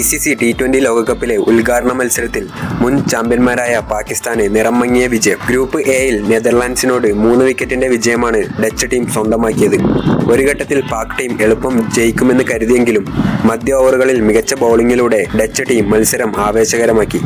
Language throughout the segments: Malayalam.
I C C T twenty ലോകകപ്പിലെ ഉദ്ഘാടന മത്സരത്തിൽ മുൻ ചാമ്പ്യന്മാരായ പാകിസ്ഥാന് നിറം മങ്ങിയ വിജയം ഗ്രൂപ്പ് എയിൽ നെതർലാൻഡ്സിനോട് മൂന്ന് വിക്കറ്റിന്റെ വിജയമാണ് ഡച്ച് ടീം സ്വന്തമാക്കിയത്. ഒരു ഘട്ടത്തിൽ പാക് ടീം എളുപ്പം ജയിക്കുമെന്ന് കരുതിയെങ്കിലും മധ്യ ഓവറുകളിൽ മികച്ച ബൗളിങ്ങിലൂടെ ഡച്ച് ടീം മത്സരം ആവേശകരമാക്കി.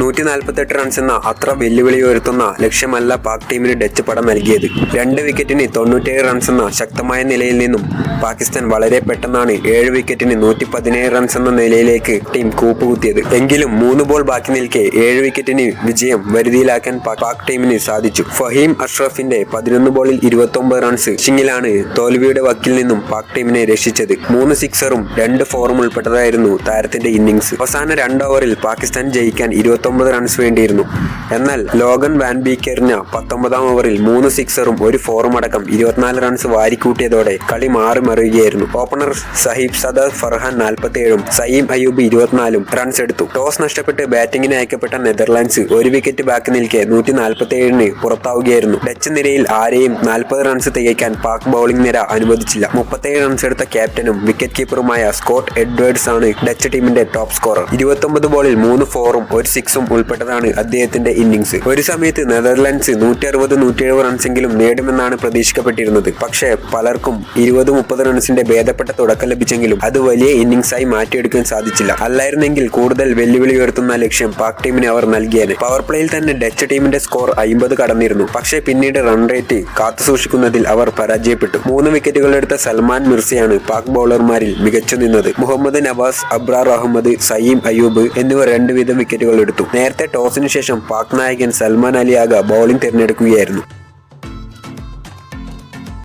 നൂറ്റി നാൽപ്പത്തെട്ട് റൺസ് എന്ന അത്ര വെല്ലുവിളി ഉയർത്തുന്ന ലക്ഷ്യമല്ല പാക് ടീമിന് ഡച്ച് പടം നൽകിയത്. രണ്ട് വിക്കറ്റിന് തൊണ്ണൂറ്റേഴ് റൺസ് എന്ന ശക്തമായ നിലയിൽ നിന്നും പാകിസ്ഥാൻ വളരെ പെട്ടെന്നാണ് ഏഴ് വിക്കറ്റിന് നൂറ്റി പതിനേഴ് റൺസ് എന്ന നിലയിലേക്ക് ടീം കൂപ്പുകുത്തിയത്. എങ്കിലും മൂന്ന് ബോൾ ബാക്കി നിൽക്കെ ഏഴ് വിക്കറ്റിന് വിജയം വരുതിയിലാക്കാൻ പാക് ടീമിന് സാധിച്ചു. ഫഹീം അഷ്റഫിന്റെ പതിനൊന്ന് ബോളിൽ ഇരുപത്തൊമ്പത് റൺസ് ഷിങ്ങിലാണ് തോൽവിയുടെ വക്കിൽ നിന്നും പാക് ടീമിനെ രക്ഷിച്ചത്. മൂന്ന് സിക്സറും രണ്ട് ഫോറും ഉൾപ്പെട്ടതായിരുന്നു താരത്തിന്റെ ഇന്നിംഗ്സ് അവസാന രണ്ട് ഓവറിൽ പാകിസ്ഥാൻ ജയിക്കാൻ ഇരുപത്തൊമ്പത് റൺസ് വേണ്ടിയിരുന്നു. എന്നാൽ ലോഗൻ വാൻ ബീക്കെറിഞ്ഞ പത്തൊമ്പതാം ഓവറിൽ മൂന്ന് സിക്സറും ഒരു ഫോറും അടക്കം ഇരുപത്തിനാല് റൺസ് വാരിക്കൂട്ടിയതോടെ കളി മാറി മറിയുകയായിരുന്നു ഓപ്പണർ സഹീബ് സദർ ഫർഹാൻ നാൽപ്പത്തിയേഴും സയീം അയ്യൂബ് ഇരുപത്തിനാലും റൺസ് എടുത്തു. ടോസ് നഷ്ടപ്പെട്ട് ബാറ്റിംഗിന് അയക്കപ്പെട്ട നെതർലാൻഡ്സ് ഒരു വിക്കറ്റ് ബാക്കി നിൽക്കെ നൂറ്റി നാൽപ്പത്തിയേഴിന് പുറത്താവുകയായിരുന്നു. ഡച്ച് നിരയിൽ ആരെയും നാൽപ്പത് റൺസ് തികയ്ക്കാൻ പാക് ബൗളിംഗ് നിര അനുവദിച്ചില്ല. മുപ്പത്തേഴ് റൺസ് എടുത്ത ക്യാപ്റ്റനും വിക്കറ്റ് കീപ്പറുമായ സ്കോട്ട് എഡ്വേർഡ്സ് ആണ് ഡച്ച് ടീമിന്റെ ടോപ്പ് സ്കോറർ ഇരുപത്തൊമ്പത് ബോളിൽ മൂന്ന് ഫോറും ഒരു സിക്സും ഉൾപ്പെട്ടതാണ് അദ്ദേഹത്തിന്റെ ഇന്നിംഗ്സ് ഒരു സമയത്ത് നെതർലാൻഡ്സ് നൂറ്റി അറുപത് നൂറ്റി എഴുപത് റൺസെങ്കിലും നേടുമെന്നാണ് പ്രതീക്ഷിക്കപ്പെട്ടിരുന്നത്. പക്ഷേ പലർക്കും ഇരുപത് മുപ്പത് റൺസിന്റെ ഭേദപ്പെട്ട തുടക്കം ലഭിച്ചെങ്കിലും അത് വലിയ ഇന്നിംഗ്സായി മാറ്റിയെടുക്കാൻ സാധിച്ചില്ല. അല്ലായിരുന്നെങ്കിൽ കൂടുതൽ വെല്ലുവിളി ഉയർത്തുന്ന ലക്ഷ്യം പാക് ടീമിന് അവർ നൽകിയേനെ. പവർ പ്ലേയിൽ തന്നെ ഡച്ച് ടീമിന്റെ സ്കോർ അമ്പത് കടന്നിരുന്നു. പക്ഷേ പിന്നീട് റൺ റേറ്റ് കാത്തുസൂക്ഷിക്കുന്നതിൽ അവർ പരാജയപ്പെട്ടു. മൂന്ന് വിക്കറ്റുകൾ എടുത്ത സൽമാൻ മിർസയാണ് പാക് ബൗളർമാരിൽ മികച്ചു നിന്നത്. മുഹമ്മദ് നവാസ് അബ്രാർ അഹമ്മദ് സയീം അയ്യൂബ് എന്നിവർ രണ്ട് വീതം വിക്കറ്റുകൾ എടുത്തു. നേരത്തെ ടോസിന് ശേഷം പാക് നായകൻ സൽമാൻ അലിയാഗ ബൗളിംഗ് തിരഞ്ഞെടുക്കുകയായിരുന്നു.